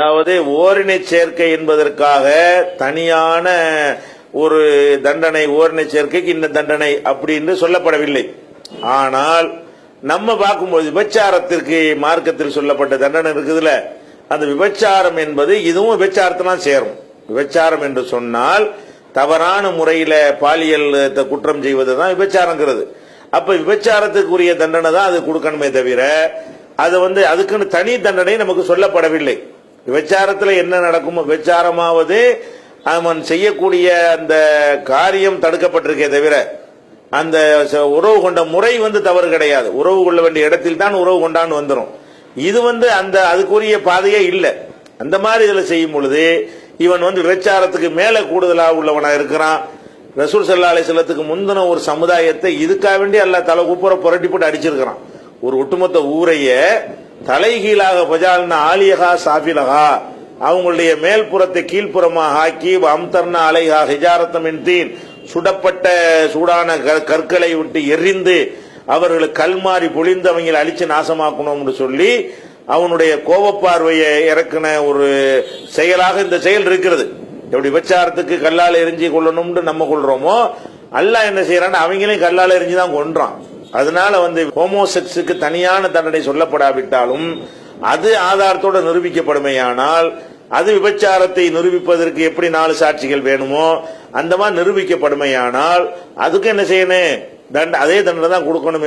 அதாவது ஓரினை சேர்க்கை என்பதற்காக தனியான ஒரு தண்டனை ஓரினை சேர்க்கைக்கு இந்த தண்டனை அப்படின்னு சொல்லப்படவில்லை. ஆனால் நம்ம பார்க்கும்போது விபச்சாரத்திற்கு மார்க்கத்தில் சொல்லப்பட்ட தண்டனை இருக்குதுல அந்த விபச்சாரம் என்பது இதுவும் விபச்சாரத்தான் சேரும். விபச்சாரம் என்று சொன்னால் தவறான முறையில பாலியல் த- குற்றம் செய்வது தான் விபச்சாரங்கிறது. அப்ப விபச்சாரத்துக்குரிய தண்டனை தான் அது கொடுக்கணுமே தவிர அது வந்து அதுக்குன்னு தனி தண்டனை நமக்கு சொல்லப்படவில்லை. விபச்சாரத்தில் என்ன நடக்கும் விபச்சாரமாவது அவன் செய்யக்கூடிய அந்த காரியம் தடுக்கப்பட்டிருக்கே தவிர அந்த ச- உறவு கொண்ட முறை வந்து தவறு கிடையாது. உறவு கொள்ள வேண்டிய இடத்தில் தான் உறவு கொண்டான்னு வந்துடும் இது வந்து அந்த அதுக்குரிய பாதையே இல்லை. அந்த மாதிரி இதில் செய்யும் பொழுது இவன் வந்து விபச்சாரத்துக்கு மேலே கூடுதலாக உள்ளவனாக இருக்கிறான். ரசூல் சல்லா அலிஸ்லத்துக்கு முந்தின ஒரு சமுதாயத்தை இதுக்காக வேண்டி அல்ல தலை கூப்புற புரட்டி போட்டு அடிச்சிருக்கிறான். ஒரு ஒட்டுமொத்த ஊரையே தலைகீழாக பஜால்னா ஆலியகா சாஃபிலகா. அவங்களுடைய மேல்புறத்தை கீழ்ப்புறமாக ஆக்கி அம்தர்னா அலைகா ஹிஜாரத்தமின் தீன் சுடப்பட்ட சூடான க- கற்களை விட்டு எரிந்து அவர்களை கல்மாறி பொழிந்தவங்களை அழிச்சு நாசமாக்கணும்னு சொல்லி அவனுடைய கோபப்பார்வையை இறக்கின ஒரு செயலாக இந்த செயல் இருக்கிறது. எப்படி விபச்சாரத்துக்கு கல்லால் எரிஞ்சு கொள்ளணும்னு நம்ம கொள்றோமோ அல்லாஹ் என்ன செய்யறான்னு அவங்களையும் கல்லால் எரிஞ்சு தான் கொன்றான். அதனால வந்து ஹோமோசெக்ஸுக்கு தனியான தண்டனை சொல்லப்படாவிட்டாலும் அது ஆதாரத்தோடு நிரூபிக்கப்படுமையானால் அது விபச்சாரத்தை நிரூபிப்பதற்கு எப்படி நாலு சாட்சிகள் வேணுமோ அந்த மாதிரி நிரூபிக்கப்படுமையானால் அதுக்கு என்ன செய்யணும்? தண்ட அதே தண்டனை தான் கொடுக்கணும்